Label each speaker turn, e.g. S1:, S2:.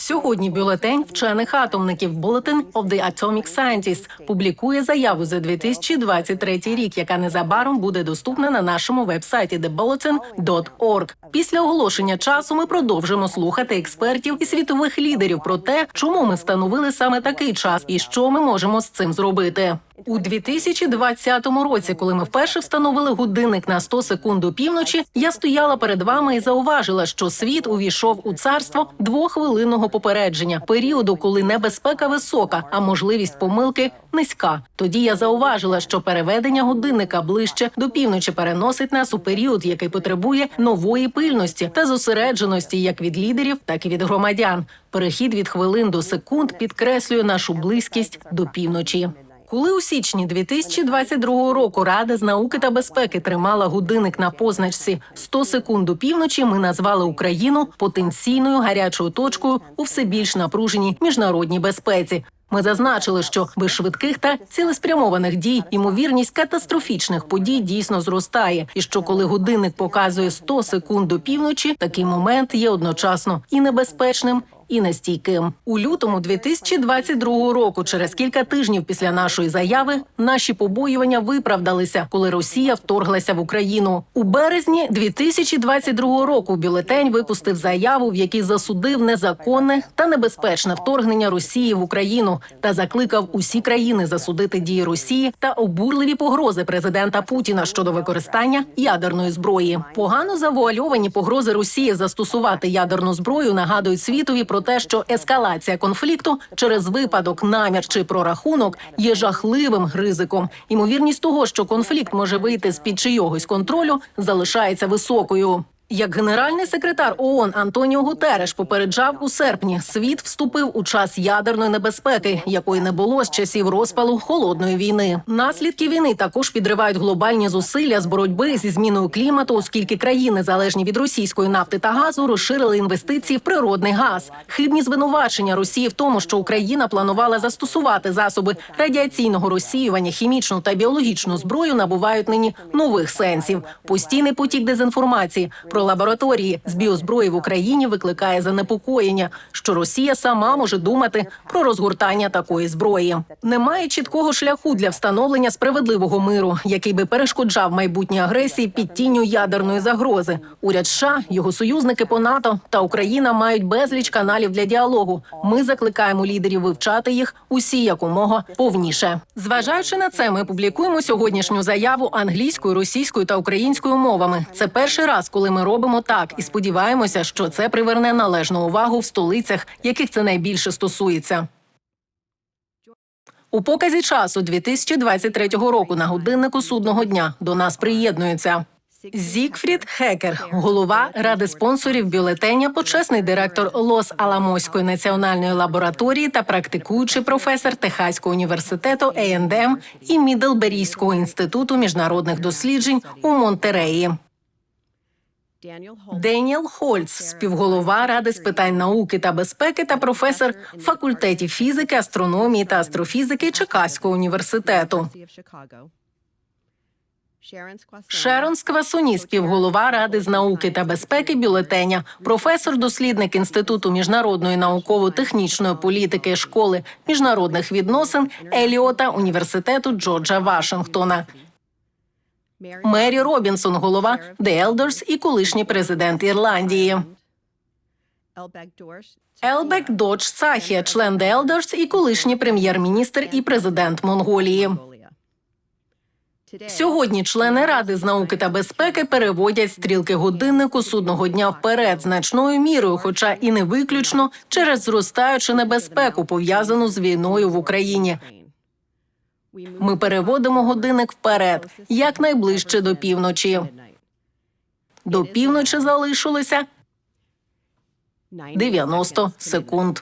S1: Сьогодні бюлетень вчених атомників Bulletin of the Atomic Scientists публікує заяву за 2023 рік, яка незабаром буде доступна на нашому вебсайті thebulletin.org. Після оголошення часу ми продовжимо слухати експертів і світових лідерів про те, чому ми встановили саме такий час і що ми можемо з цим зробити. У 2020 році, коли ми вперше встановили годинник на 100 секунд до півночі, я стояла перед вами і зауважила, що світ увійшов у царство двохвилинного попередження, періоду, коли небезпека висока, а можливість помилки низька. Тоді я зауважила, що переведення годинника ближче до півночі переносить нас у період, який потребує нової пильності та зосередженості як від лідерів, так і від громадян. Перехід від хвилин до секунд підкреслює нашу близькість до півночі. Коли у січні 2022 року Рада з науки та безпеки тримала годинник на позначці 100 секунд до півночі, ми назвали Україну потенційною гарячою точкою у все більш напруженій міжнародній безпеці. Ми зазначили, що без швидких та цілеспрямованих дій ймовірність катастрофічних подій дійсно зростає, і що коли годинник показує 100 секунд до півночі, такий момент є одночасно і небезпечним. І нестійким у лютому 2022 року, через кілька тижнів після нашої заяви, наші побоювання виправдалися, коли Росія вторглася в Україну. У березні 2022 року бюлетень випустив заяву, в якій засудив незаконне та небезпечне вторгнення Росії в Україну та закликав усі країни засудити дії Росії та обурливі погрози президента Путіна щодо використання ядерної зброї. Погано завуальовані погрози Росії застосувати ядерну зброю нагадують світові про те, що ескалація конфлікту через випадок, намір чи прорахунок є жахливим ризиком. Ймовірність того, що конфлікт може вийти з під чийогось контролю, залишається високою. Як генеральний секретар ООН Антоніо Гутереш попереджав у серпні, світ вступив у час ядерної небезпеки, якої не було з часів розпалу холодної війни. Наслідки війни також підривають глобальні зусилля з боротьби зі зміною клімату, оскільки країни, залежні від російської нафти та газу, розширили інвестиції в природний газ. Хибні звинувачення Росії в тому, що Україна планувала застосувати засоби радіаційного розсіювання, хімічну та біологічну зброю, набувають нині нових сенсів. Постійний потік дезінформації про лабораторії з біозброї в Україні викликає занепокоєння, що Росія сама може думати про розгортання такої зброї. Немає чіткого шляху для встановлення справедливого миру, який би перешкоджав майбутній агресії під тінню ядерної загрози. Уряд США, його союзники по НАТО та Україна мають безліч каналів для діалогу. Ми закликаємо лідерів вивчати їх усі якомога повніше. Зважаючи на це, ми публікуємо сьогоднішню заяву англійською, російською та українською мовами. Це перший раз, коли ми робимо так, і сподіваємося, що це приверне належну увагу в столицях, яких це найбільше стосується. У показі часу 2023 року на годиннику судного дня до нас приєднується Зігфрід Хекер, голова ради спонсорів бюлетеня, почесний директор Лос Аламоської національної лабораторії та практикуючий професор Техаського університету ЕНДМ і Мідлберійського інституту міжнародних досліджень у Монтереї. Деніел Хольц, співголова ради з питань науки та безпеки та професор факультетів фізики, астрономії та астрофізики Чикаського університету. Шерон Сквасуні, співголова ради з науки та безпеки бюлетеня, професор-дослідник інституту міжнародної науково-технічної політики школи міжнародних відносин Еліота університету Джорджа Вашингтона. Мері Робінсон, голова The Elders і колишній президент Ірландії. Елбек Додж Цахія, член The Elders і колишній прем'єр-міністр і президент Монголії. Сьогодні члени ради з науки та безпеки переводять стрілки годиннику судного дня вперед значною мірою, хоча і не виключно через зростаючу небезпеку, пов'язану з війною в Україні. Ми переводимо годинник вперед, якнайближче до півночі. До півночі залишилося 90 секунд.